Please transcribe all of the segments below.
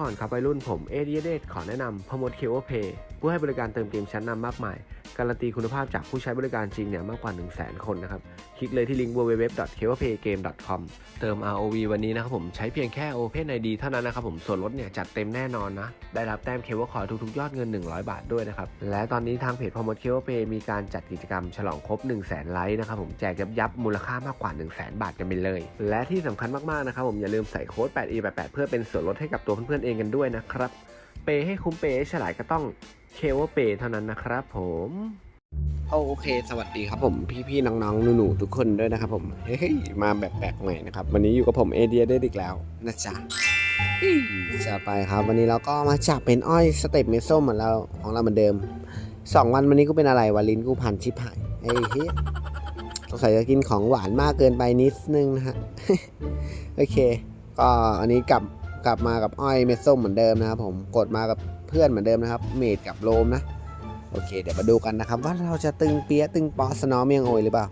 ก่อนครับวัยรุ่นผมเอเดียเดขอแนะนำพมดเคเวเพย์ผู้ให้บริการเติมเกมชั้นนำมากมาย การันตีคุณภาพจากผู้ใช้บริการจริงเนี่ยมากกว่า 1 0 0 0 0แคนนะครับ คลิกเลยที่ลิงก์ www.kewapaygame.com เติม ROV วันนี้นะครับผมใช้เพียงแค่ Open ID เท่านั้นนะครับผมส่วนลดเนี่ยจัดเต็มแน่นอนนะ ได้รับแต้มเคเวคอยทุกๆ ยอดเงิน 100 บาทด้วยนะครับ และตอนนี้ทางเพจพมดเคเวเพย์มีการจัดกิจกรรมฉลองครบ 1 0 0 0 0แสนไลค์นะครับผมแจกยับยับมูลค่ามากกว่า 1 0 0 0 0แสนบาทกันไปเลย และที่สำคัญมากๆนะครับผมอย่าลืมใส่โค้ด 8e88 เพื่อเป็นส่วนลดให้กับตัวเพื่อนๆเองกันด้วยนะครับ เปย์ให้คุ้มเปย์ให้ฉลาดก็ต้องเคเวเปย์เท่านั้นนะครับผมโอเค สวัสดีครับผมพี่ๆน้องๆหนูๆทุกคนด้วยนะครับผมเฮ้ยมาแบบแปลกใหม่นะครับ วันนี้อยู่กับผมเอเดียได้อีกแล้วนะจ๊ะจะไปครับวันนี้เราก็มาจับเป็นอ้อยสเต็ปเมส้มเหมือนเราของเราเหมือนเดิมสองวันวันนี้กูเป็นอะไรวะลิ้นกูพันชิบหายเฮ้ยเฮ้ยสงสัยจะกินของหวานมากเกินไปนิดนึงนะฮะโอเค ก็อันนี้กลับ กลับมากับอ้อยเม็ดส้มเหมือนเดิมนะครับผมกดมากับเพื่อนเหมือนเดิมนะครับ เมดกับโรมนะ โอเค เดี๋ยวมาดูกันนะครับ ว่าเราจะตึงเปียตึงปอสนอเมียงโอยหรือเปล่า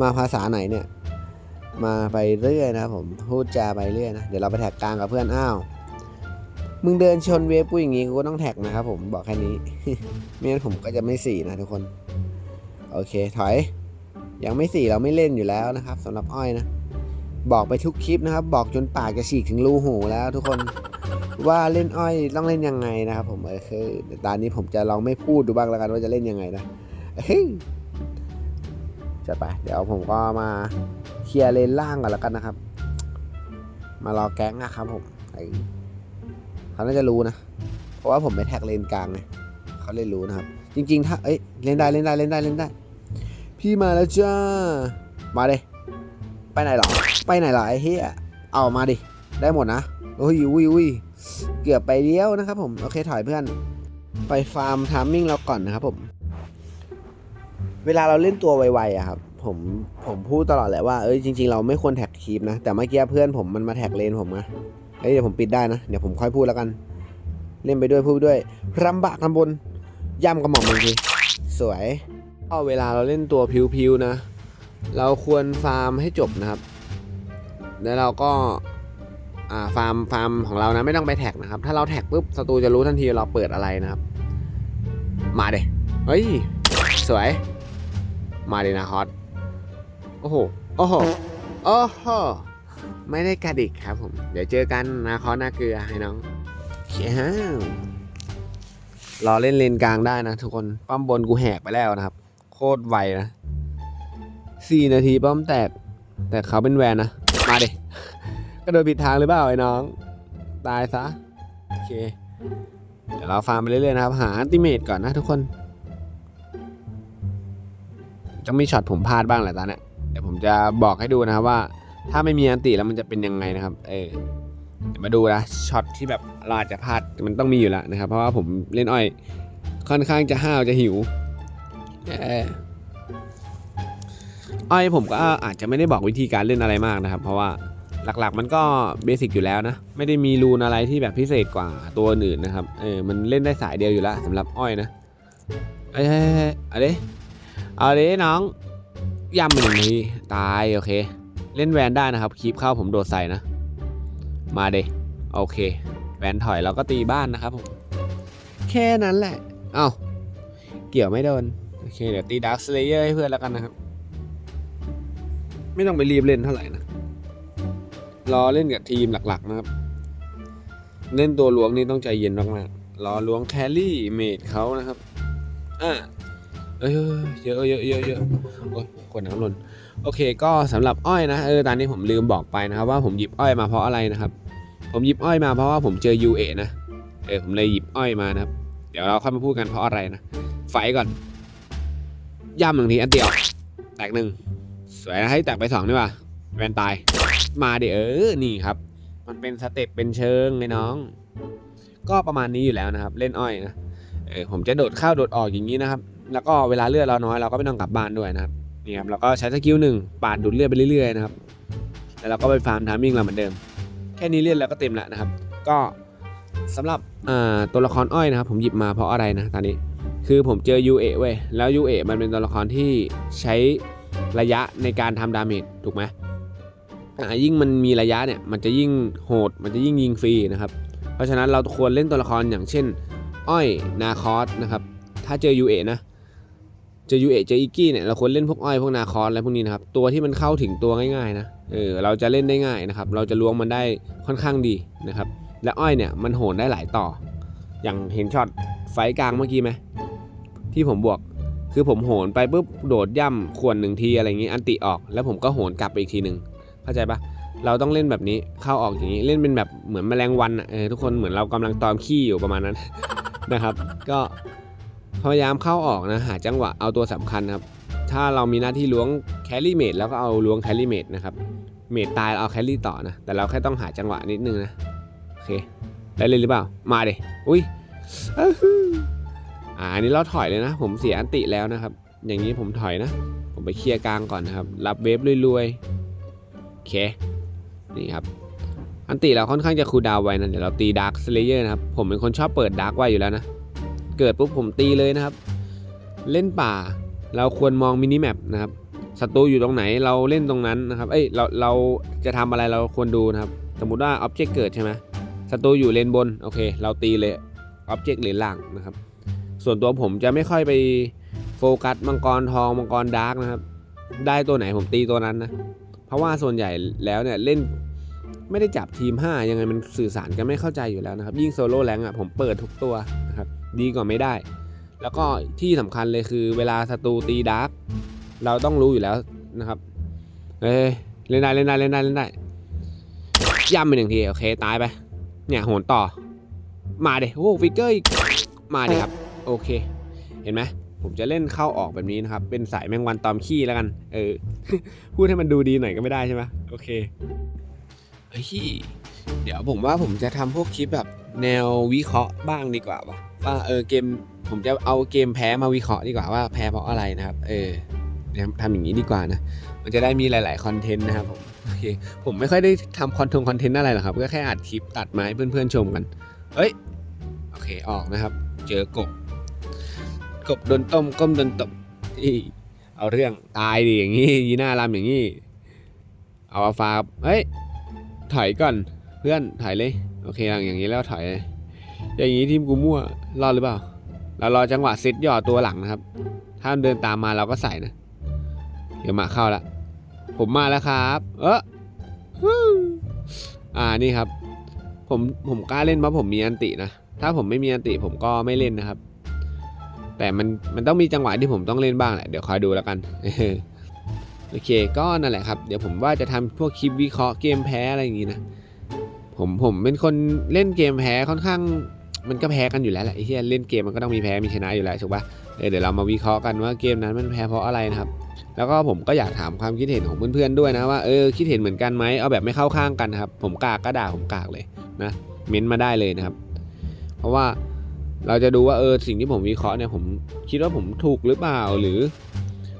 มาภาษาไหนเนี่ย มาไปเรื่อยนะครับผมพูดจาไปเรื่อยนะเดี๋ยวเราไปแท็กกลางกับเพื่อนอ้าวมึงเดินชนเวฟกูอย่างงี้กูก็ต้องแท็กนะครับผมบอกแค่นี้ไม่งั้นผมก็จะไม่สี่นะทุกคน โอเคถอย ยังไม่สี่เราไม่เล่นอยู่แล้วนะครับสำหรับอ้อยนะ บอกไปทุกคลิปนะครับ บอกจนปากจะฉีกถึงรูหูแล้วทุกคนว่าเล่นอ้อยต้องเล่นยังไงนะครับผมเออคือตอนนี้ผมจะลองไม่พูดดูบ้างแล้วกันว่าจะเล่นยังไงนะเฮ้ยจะไปเดี๋ยวผมก็มาเคลียร์เลนล่างก่อนแล้วกันนะครับ มารอแก๊งนะครับผมเขาน่าจะรู้นะ เพราะว่าผมไปแท็กเลนกลางไงเขาเล่นรู้นะครับ จริง ๆ ถ้าเอ้ยเล่นได้เล่นได้เล่นได้เล่นได้ พี่มาแล้วจ้ามาเลย ไปไหนหรอ ไปไหนหรอไอ้เฮียเอามาดิ ได้หมดนะโอ้ยอุ้ยอุ้ยเกือบไปเลี้ยวนะครับผม โอเคถอยเพื่อน ไปฟาร์มทามมิ่งเราก่อนนะครับผม เวลาเราเล่นตัวไวๆอะครับ ผมผมพูดตลอดแหละว่าเอ้ยจริงๆเราไม่ควรแท็กคีปนะ แต่เมื่อกี้เพื่อนผมมันมาแท็กเลนผมนะเอ้ยเดี๋ยวผมปิดได้นะ เดี๋ยวผมค่อยพูดแล้วกัน เล่นไปด้วยพูดไปด้วยรำบากรำบนย่ำกระหม่อมบางทีสวยก็เวลาเราเล่นตัวพิวๆนะ เราควรฟาร์มให้จบนะครับ แล้วเราก็ฟาร์มฟาร์มของเรานะไม่ต้องไปแท็กนะครับ ถ้าเราแท็กปุ๊บศัตรูจะรู้ทันทีเราเปิดอะไรนะครับ มาเดเฮ้ย สวย มาเดนะฮอตโอ้โหโอ้โหโอ้โหไม่ได้กระดิกครับผม เดี๋ยวเจอกันนะคอหน้าเกลือให้น้องเขียวรอเล่นเลนกลางได้นะทุกคนป้อมบนกูแหกไปแล้วนะครับ โคตรไวนะ สี่นาทีป้อมแตก แต่เขาเป็นแวนนะ มาดิก็โดนผิดทางหรือเปล่าไอ้น้อง ตายซะ โอเค เดี๋ยวเราฟาร์มไปเรื่อยๆนะครับ หาอันติเมตก่อนนะทุกคนจะมีช็อตผมพลาดบ้างแหละตอนนี้เดี๋ยวผมจะบอกให้ดูนะครับว่า ถ้าไม่มีอันติแล้วมันจะเป็นยังไงนะครับ เออเดี๋ยวมาดูนะช็อตที่แบบเราอาจจะพลาดมันต้องมีอยู่แล้วนะครับ เพราะว่าผมเล่นอ้อยค่อนข้างจะห้าวจะหิว เออ อ้อยผมก็อาจจะไม่ได้บอกวิธีการเล่นอะไรมากนะครับ เพราะว่าหลักๆ มันก็เบสิกอยู่แล้วนะ ไม่ได้มีรูนอะไรที่แบบพิเศษกว่าตัวอื่นนะครับ เออ มันเล่นได้สายเดียวอยู่แล้วสำหรับอ้อยนะ เอ้ยเฮ้ยเฮ้ยเอาดิเอาดิน้องย่ำมันอย่งนี้ตาย โอเค เล่นแวนได้นะครับคีบเข้าผมโดดใส่นะ มาเดโอเค แวนถอยเราก็ตีบ้านนะครับผม แค่นั้นแหละ เอ้า เกี่ยวไม่โดน โอเค เดี๋ยวตีดาร์คสเลเยอร์ให้เพื่อนแล้วกันนะครับ ไม่ต้องไปรีบเล่นเท่าไหร่นะ รอเล่นกับทีมหลักๆนะครับ เล่นตัวล้วงนี่ต้องใจเย็นมากๆ รอล้วงแครี่เมดเขานะครับ อ่าเอ้ยเยอะเยอะเยอะเยอะโอ้ยกดน้ำหล่นโอเค ก็สำหรับอ้อยนะ เออ ตอนนี้ผมลืมบอกไปนะครับ ว่าผมหยิบอ้อยมาเพราะอะไรนะครับ ผมหยิบอ้อยมาเพราะว่าผมเจอ UA นะ เออ ผมเลยหยิบอ้อยมานะครับ เดี๋ยวเราค่อยมาพูดกันเพราะอะไรนะ ไฟก่อน ย่ำหนึ่งทีอันเดียว แตกหนึ่ง สวยนะให้แตกไปสองนี่ว่ะแวนตาย มาเดี๋ยวเออนี่ครับ มันเป็นสเต็ปเป็นเชิงเลยน้อง ก็ประมาณนี้อยู่แล้วนะครับ เล่นอ้อยนะเออผมจะโดดเข้าโดดออกอย่างนี้นะครับ แล้วก็เวลาเลือดเราน้อยเราก็ไม่ต้องกลับบ้านด้วยนะครับนี่ครับเราก็ใช้สกิลหนึ่งปาดดูดเลือดไปเรื่อยๆนะครับแล้วเราก็ไปฟาร์มทามมิ่งเราเหมือนเดิม แค่นี้เลือดเราก็เต็มแล้วนะครับ ก็สำหรับตัวละครอ้อยนะครับ ผมหยิบมาเพราะอะไรนะตอนนี้ คือผมเจอ UA เว้ยแล้ว UA มันเป็นตัวละครที่ใช้ ระยะในการทำดาเมจถูกไหมยิ่งมันมีระยะเนี่ยมันจะยิ่งโหด มันจะยิ่งยิงฟรีนะครับ เพราะฉะนั้นเราควรเล่นตัวละครอย่างเช่น อ้อยนาคอสนะครับ ถ้าเจอ UA นะเจอ UA เอเจออิกกี้เนี่ยเราควรเล่นพวกอ้อยพวกนาคอสอะไรพวกนี้นะครับ ตัวที่มันเข้าถึงตัวง่ายๆนะเออเราจะเล่นได้ง่ายนะครับ เราจะล้วงมันได้ค่อนข้างดีนะครับ และอ้อยเนี่ยมันโหนได้หลายต่อ อย่างเห็นช็อตไฟกลางเมื่อกี้ไหมที่ผมบวก คือผมโหนไปปุ๊บโดดย่ำขวนหนึ่งทีอะไรอย่างงี้อันติออก แล้วผมก็โหนกลับไปอีกทีหนึ่งเข้าใจปะเราต้องเล่นแบบนี้เข้าออกอย่างนี้เล่นเป็นแบบเหมือนแมลงวันอะเออทุกคนเหมือนเรากำลังตอมขี้อยู่ประมาณนั้น นะครับ ก็พยายามเข้าออกนะหาจังหวะเอาตัวสำคัญครับ ถ้าเรามีหน้าที่ล้วงแคลรี่เมดแล้วก็เอาล้วงแคลรี่เมดนะครับเมดตายเอาแคลรี่ต่อนะแต่เราแค่ต้องหาจังหวะนิดนึงนะโอเคได้เลยหรือเปล่ามาเดอุ้ย อ่าอันนี้เราถอยเลยนะ ผมเสียอันติแล้วนะครับ อย่างนี้ผมถอยนะ ผมไปเคลียร์กลางก่อนนะครับ รับเวฟรวยๆโอเค นี่ครับ อันติเราค่อนข้างจะคูลดาวไว้นะ เดี๋ยวเราตีดาร์คสเลเยอร์นะครับ ผมเป็นคนชอบเปิดดาร์กไว้อยู่แล้วนะ เกิดปุ๊บผมตีเลยนะครับ เล่นป่า เราควรมองมินิแมปนะครับ ศัตรูอยู่ตรงไหนเราเล่นตรงนั้นนะครับ เอ้ย เรา เราจะทำอะไรเราควรดูนะครับ สมมุติว่าอ็อบเจกต์เกิดใช่ไหมศัตรูอยู่เลนบน โอเค เราตีเลยอ็อบเจกต์เลนล่างนะครับ ส่วนตัวผมจะไม่ค่อยไปโฟกัสมังกรทองมังกรดาร์กนะครับ ได้ตัวไหนผมตีตัวนั้นนะ เพราะว่าส่วนใหญ่แล้วเนี่ยเล่นไม่ได้จับทีม 5 ยังไงมันสื่อสารกันไม่เข้าใจอยู่แล้วนะครับ ยิ่งโซโล่แรงอะผมเปิดทุกตัวนะครับดีกว่าไม่ได้ แล้วก็ที่สำคัญเลยคือเวลาศัตรูตีดาร์กเราต้องรู้อยู่แล้วนะครับเอ้เล่นได้เล่นได้เล่นได้เล่นได้ย่ำไปหนึ่งทีโอเคตายไป เนี่ยโหนต่อ มาเดโอ้ฟิกเกอร์อีกมาเดครับ โอเค เห็นไหมผมจะเล่นเข้าออกแบบนี้นะครับ เป็นสายแมงวันตอมขี้แล้วกัน เออ พูดให้มันดูดีหน่อยก็ไม่ได้ใช่ไหมโอเคเฮ้ยเดี๋ยวผมว่าผมจะทำพวกคลิปแบบแนววิเคราะห์บ้างดีกว่าว่ะว่าเออเกมผมจะเอาเกมแพ้มาวิเคราะห์ดีกว่าว่าแพ้เพราะอะไรนะครับ เออทำอย่างนี้ดีกว่านะ มันจะได้มีหลาย ๆ คอนเทนต์นะครับผมโอเคผมไม่ค่อยได้ทำคอนทงคอนเทนต์อะไรหรอกครับ ก็แค่อัดคลิปตัดไม้เพื่อน ๆ ชมกัน เอ้ย โอเคออกนะครับ เจอกบ กบโดนต้มก้มโดนตบอีเอาเรื่องตายดิอย่างงี้ยีน้ารำอย่างงี้ เอาอาฟาเฮ้ยถอยก่อนเพื่อนถอยเลย โอเคอย่างนี้แล้วถอยเลยอย่างนี้ทีมกูมั่วรอดหรือเปล่า เรารอจังหวะเซตย่อตัวหลังนะครับ ถ้ามันเดินตามมาเราก็ใส่นะ เดี๋ยวมาเข้าละ ผมมาแล้วครับ เอออ่านี่ครับ ผมผมกล้าเล่นเพราะผมมีอันตินะ ถ้าผมไม่มีอันติผมก็ไม่เล่นนะครับ แต่มันมันต้องมีจังหวะที่ผมต้องเล่นบ้างแหละ เดี๋ยวคอยดูแล้วกันโอเค ก็นั่นแหละครับ เดี๋ยวผมว่าจะทำพวกคลิปวิเคราะห์เกมแพ้อะไรอย่างงี้นะ ผมผมเป็นคนเล่นเกมแพ้ค่อนข้าง มันก็แพ้กันอยู่แล้วแหละไอ้ที่เล่นเกมมันก็ต้องมีแพ้มีชนะอยู่แล้วถูกปะเออเดี๋ยวเรามาวิเคราะห์กันว่าเกมนั้นมันแพ้เพราะอะไรนะครับ แล้วก็ผมก็อยากถามความคิดเห็นของเพื่อนๆด้วยนะว่าเออคิดเห็นเหมือนกันไหมเอาแบบไม่เข้าข้างกันนะครับ ผมกากก็ด่าผมกากเลยนะเม้นต์มาได้เลยนะครับ เพราะว่า เราจะดูว่าเออสิ่งที่ผมวิเคราะห์เนี่ยผมคิดว่าผมถูกหรือเปล่าหรือ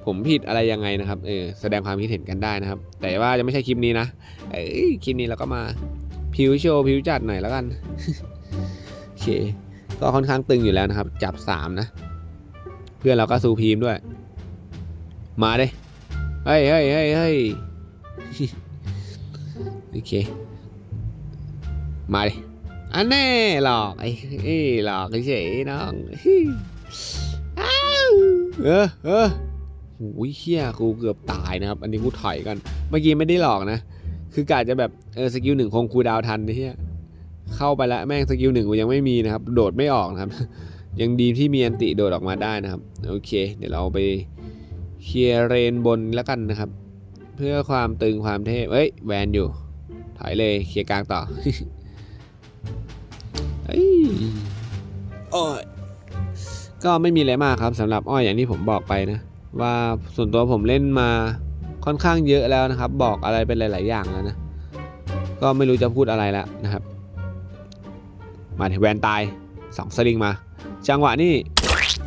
ผมผิดอะไรยังไงนะครับเออแสดงความคิดเห็นกันได้นะครับ แต่ว่าจะไม่ใช่คลิปนี้นะเอ้คลิปนี้เราก็มาผิวโชว์ผิวจัดหน่อยแล้วกันโอเค ก็ค่อนข้างตึงอยู่แล้วนะครับ จับสามนะ เพื่อนเราก็ซูพีมด้วย มาเลยเฮ้ยเฮ้ยเฮ้ยเฮ้ยโอเค มาเลย อันแน่หลอกไอ้เอ้หลอกเฉยน้องอ้าวเออเออโอ้ยเฮียกูเกือบตายนะครับ อันนี้กูถอยก่อน เมื่อกี้ไม่ได้หลอกนะ คือกะจะแบบเออสกิลหนึ่งคงคูดาวทันเฮียเข้าไปแล้วแม่งสกิลหนึ่งกูยังไม่มีนะครับ โดดไม่ออกนะครับ ยังดีที่มีอันติโดดออกมาได้นะครับ โอเค เดี๋ยวเราไปเคลียร์เรนบนแล้วกันนะครับ เพื่อความตึงความเทพเอ้ยแวนอยู่ ถอยเลยเคลียร์กลางต่อ อ้ยโอ้ยก็ไม่มีอะไรมากครับสำหรับอ้อยอย่างที่ผมบอกไปนะ ว่าส่วนตัวผมเล่นมาค่อนข้างเยอะแล้วนะครับ บอกอะไรเป็นหลาย ๆ อย่างแล้วนะ ก็ไม่รู้จะพูดอะไรแล้วนะครับ มาถึงแวนตายสองสลิงมา จังหวะนี้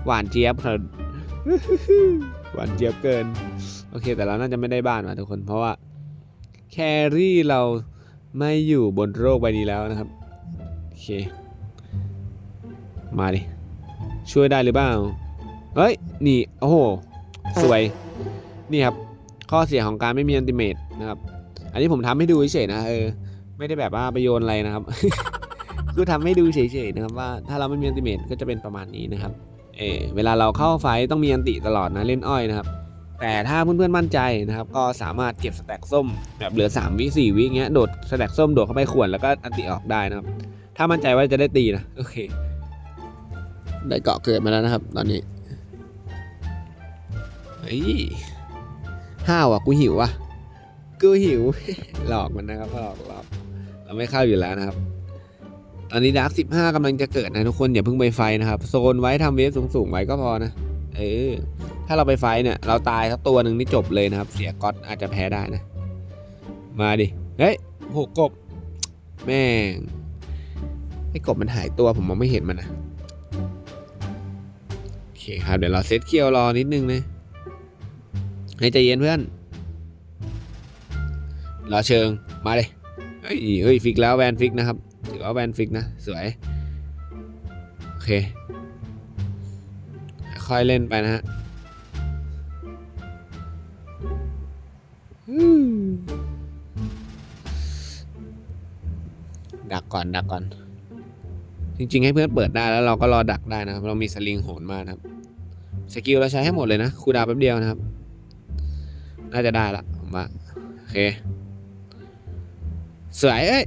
หวานเจี๊ยบครับหวานเจี๊ยบเกิน โอเค แต่เราน่าจะไม่ได้บ้านมาทุกคนเพราะว่าแครี่เราไม่อยู่บนโลกใบนี้แล้วนะครับ โอเค มาดิ ช่วยได้หรือเปล่าเฮ้ย นี่ โอ้โห สวย นี่ครับ ข้อเสียของการไม่มีอันติเมตนะครับ อันนี้ผมทำให้ดูเฉยๆนะ เออ ไม่ได้แบบว่าไปโยนอะไรนะครับ คือทำให้ดูเฉยๆนะครับว่าถ้าเราไม่มีอันติเมตก็จะเป็นประมาณนี้นะครับ เออเวลาเราเข้าไฟต้องมีอันติตลอดนะเล่นอ้อยนะครับ แต่ถ้าเพื่อนๆมั่นใจนะครับ ก็สามารถเก็บสแต็กส้มแบบเหลือ3วิ4วิเงี้ย โดดสแต็กส้มโดดเข้าไปขวนแล้วก็อันติออกได้นะครับ ถ้ามั่นใจว่าจะได้ตีนะ โอเค ได้เกาะเกิดมาแล้วนะครับ ตอนนี้เฮ้ยห้าวอะกูหิวอะกูหิว หลอกมันนะครับหลอกหลอกเราไม่เข้าอยู่แล้วนะครับ ตอนนี้ดาร์กสิบห้ากำลังจะเกิดนะทุกคนอย่าเพิ่งไปไฟนะครับ โซนไว้ทำเวฟสูงๆไว้ก็พอนะเออถ้าเราไปไฟเนี่ยเราตายสักตัวหนึ่งนี่จบเลยนะครับ เสียก๊อตอาจจะแพ้ได้นะ มาดิเฮ้ยหกกบ แม่งไอ้กบมันหายตัวผมมองไม่เห็นมันนะ คครับ เดี๋ยวเราเซตเคียวรอนิดนึงนะให้ใจเย็นเพื่อนรอเชิงมาเลยเฮ้ยเฮ้ยฟิกแล้วแวนฟิกนะครับถือว่าแวนฟิกนะ สวย โอเค ค่อยเล่นไปนะฮะอืมดักก่อนดักก่อน จริง ๆ ให้เพื่อนเปิดได้แล้วเราก็รอดักได้นะครับ เรามีสลิงโหนมานะครับ สกิลเราใช้ให้หมดเลยนะคูดาวแป๊บเดียวนะครับ น่าจะได้ละผมว่าโอเคสวยเอ้ย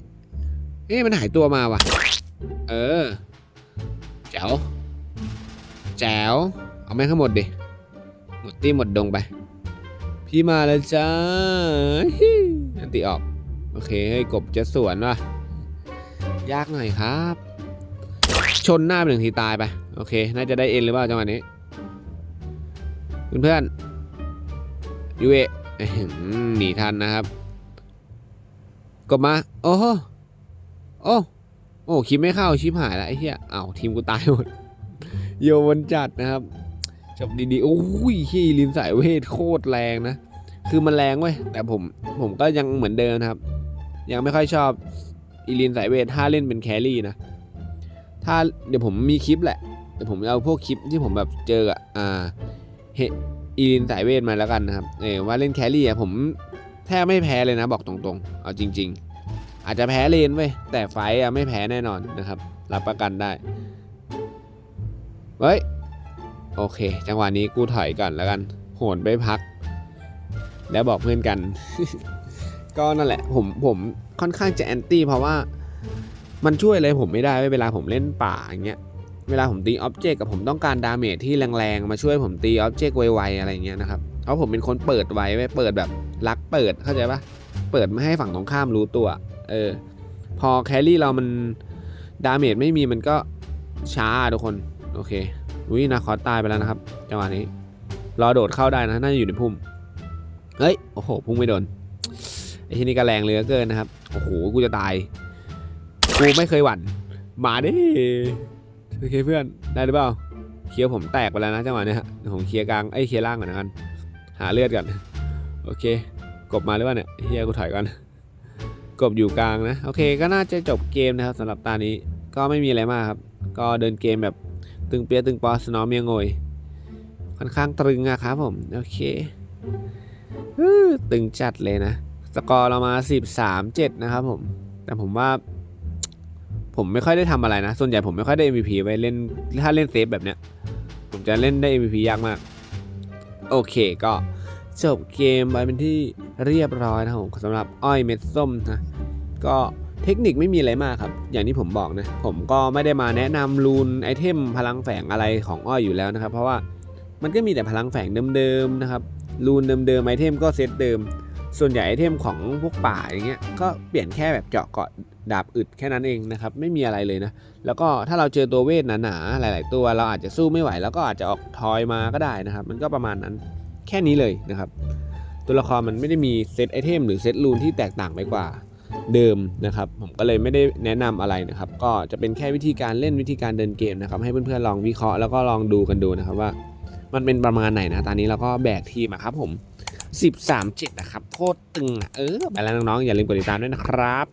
เอ้ยมันหายตัวมาว่ะ เออแจ๋วแจ๋วเอาแม่งทั้งหมดดิ หมดตี้หมดดงไป พี่มาแล้วจ้าอันติออก โอเคเฮ้ยกบจะสวนว่ะ ยากหน่อยครับ ชนหน้าไปหนึ่งทีตายไป โอเค น่าจะได้เอ็นหรือเปล่าจังหวะนี้ เพื่อนๆยูเอะอื้อหนีทันนะครับกบมา โอ้โหโอ้โอ้คิดไม่เข้าชิบหายแล้วไอ้เหี้ยอ้าวทีมกูตายหมดโยนจัดนะครับจบดีๆโอ้ยขี้ลินสายเวทโคตรแรงนะ คือมันแรงเว้ยแต่ผมผมก็ยังเหมือนเดิมครับ ยังไม่ค่อยชอบอีลินสายเวทถ้าเล่นเป็นแครี่นะ ถ้าเดี๋ยวผมมีคลิปแหละเดี๋ยวผมเอาพวกคลิปที่ผมแบบเจออะ ฮอีลินสายเวทมาแล้วกันนะครับเออว่าเล่นแครี่อะผมแทบไม่แพ้เลยนะบอกตรงๆ เอาจริง ๆ อาจจะแพ้เลนเว้ยแต่ไฟต์อะไม่แพ้แน่นอนนะครับ รับประกันได้เฮ้ยโอเค จังหวะนี้กูถอยก่อนแล้วกันโหนไปพัก แล้วบอกเพื่อนกัน ก็นั่นแหละ ผมผมค่อนข้างจะแอนตี้เพราะว่ามันช่วยอะไรผมไม่ได้เวลาผมเล่นป่าอย่างเงี้ย เวลาผมตีอ็อบเจกต์กับผมต้องการดาเมจที่แรงๆ มาช่วยผมตีอ็อบเจกต์ไวๆอะไรเงี้ยนะครับ เพราะผมเป็นคนเปิดไวไว้เปิดแบบลักเปิดเข้าใจปะเปิดไม่ให้ฝั่งตรงข้ามรู้ตัว เออ พอแครี่เรามันดาเมจไม่มีมันก็ช้าทุกคน โอเคอุ้ยนาคอสตายไปแล้วนะครับจังหวะนี้ รอโดดเข้าได้นะ น่าจะอยู่ในพุ่ม เฮ้ย โอ้โห พุ่งไม่โดน ไอ้ที่นี่ก็แรงเหลือเกินนะครับ โอ้โห กูจะตาย กูไม่เคยหวั่น มาดิ โอเคเพื่อนได้หรือเปล่าเคลียร์ผมแตกไปแล้วนะจังหวะเนี้ยผมเคลียร์กลางไอ้เคลียร์ล่างก่อนนะกันหาเลือดก่อนโอเค กบมาหรือเปล่าเนี่ยเฮียกูถอยก่อนกบอยู่กลางนะโอเคก็น่าจะจบเกมนะครับสำหรับตานี้ก็ไม่มีอะไรมากครับ ก็เดินเกมแบบตึงเปียตึงปอสนอมเมียงโงยค่อนข้างตรึงอะครับผมโอเคตึงจัดเลยนะ สกอร์เรามา 13 7 นะครับผม แต่ผมว่า ผมไม่ค่อยได้ทำอะไรนะ ส่วนใหญ่ผมไม่ค่อยได้ MVP ไว้เล่นถ้าเล่นเซฟแบบเนี้ย ผมจะเล่นได้ MVP ยากมาก โอเคก็จบเกมไปเป็นที่เรียบร้อยนะครับผมสำหรับอ้อยเม็ดส้มนะ ก็เทคนิคไม่มีอะไรมากครับ อย่างที่ผมบอกนะ ผมก็ไม่ได้มาแนะนำรูนไอเทมพลังแฝงอะไรของอ้อยอยู่แล้วนะครับ เพราะว่ามันก็มีแต่พลังแฝงเดิมๆนะครับรูนเดิมๆไอเทมก็เซตเดิม ส่วนใหญ่ไอเทมของพวกป่าอย่างเงี้ยก็เปลี่ยนแค่แบบเจาะเกาะดาบอึดแค่นั้นเองนะครับไม่มีอะไรเลยนะ แล้วก็ถ้าเราเจอตัวเวทหนาๆหลาย ๆ ตัวเราอาจจะสู้ไม่ไหว แล้วก็อาจจะออกทอยมาก็ได้นะครับ มันก็ประมาณนั้นแค่นี้เลยนะครับ ตัวละครมันไม่ได้มีเซตไอเทมหรือเซตรูนที่แตกต่างไปกว่าเดิมนะครับ ผมก็เลยไม่ได้แนะนำอะไรนะครับ ก็จะเป็นแค่วิธีการเล่นวิธีการเดินเกมนะครับ ให้เพื่อนๆลองวิเคราะห์แล้วก็ลองดูกันดูนะครับว่า มันเป็นประมาณไหนนะตอนนี้เราก็แบกทีมครับผม 13 7นะครับโคตรตึงอะเออไปแล้วน้องๆ อย่าลืมกดติดตามด้วยนะครับ